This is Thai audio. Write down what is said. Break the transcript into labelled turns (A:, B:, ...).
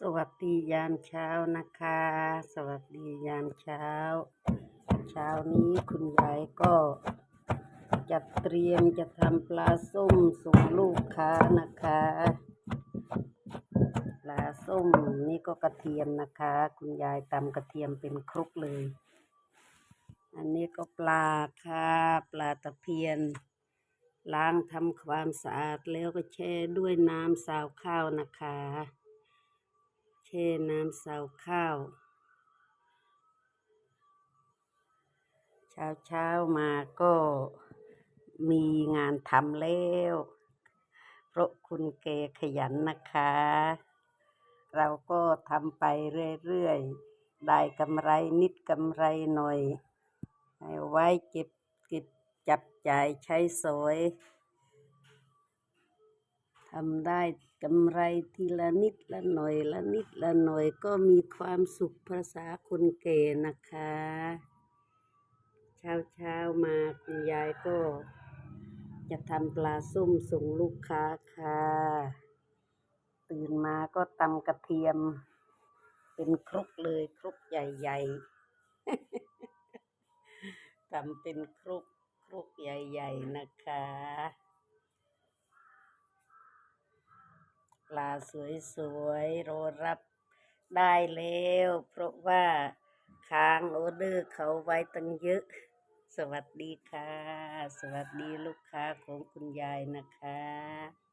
A: สวัสดียามเช้านะคะ สวัสดียามเช้า เช้านี้คุณยายก็จะเตรียมจะทำปลาส้มส่งลูกค้านะคะ ปลาส้มนี่ก็กระเทียมนะคะ คุณยายตำกระเทียมเป็นครุกเลย อันนี้ก็ปลาค่ะปลาตะเพียน ล้างทำความสะอาดแล้วก็แช่ด้วยน้ำสาวข้าวนะคะ ช่น้ำสาวข้าว เช้าเช้ามาก็มีงานทำแล้ว เพราะคุณเกขยันนะคะ เราก็ทำไปเรื่อยๆ ได้กำไรนิดกำไรหน่อย ไว้เก็บเก็บจับจ่ายใช้สอย ทำได้กำไรทีละนิดละหน่อยละนิดละหน่อยก็มีความสุขภาษาคนเก๋นะคะ เช้าเช้ามาคุณยายก็ จะทำปลาส้มส่งลูกค้าค่ะ ตื่นมาก็ตำกระเทียม เป็นครกเลยครกใหญ่ๆทำเป็นครกครกใหญ่ ๆ นะคะ ปลาสวยๆรอรับได้แล้ว เพราะว่าค้างออเดอร์เขาไว้ตั้งเยอะ สวัสดีค่ะ สวัสดีลูกค้าของคุณยายนะคะ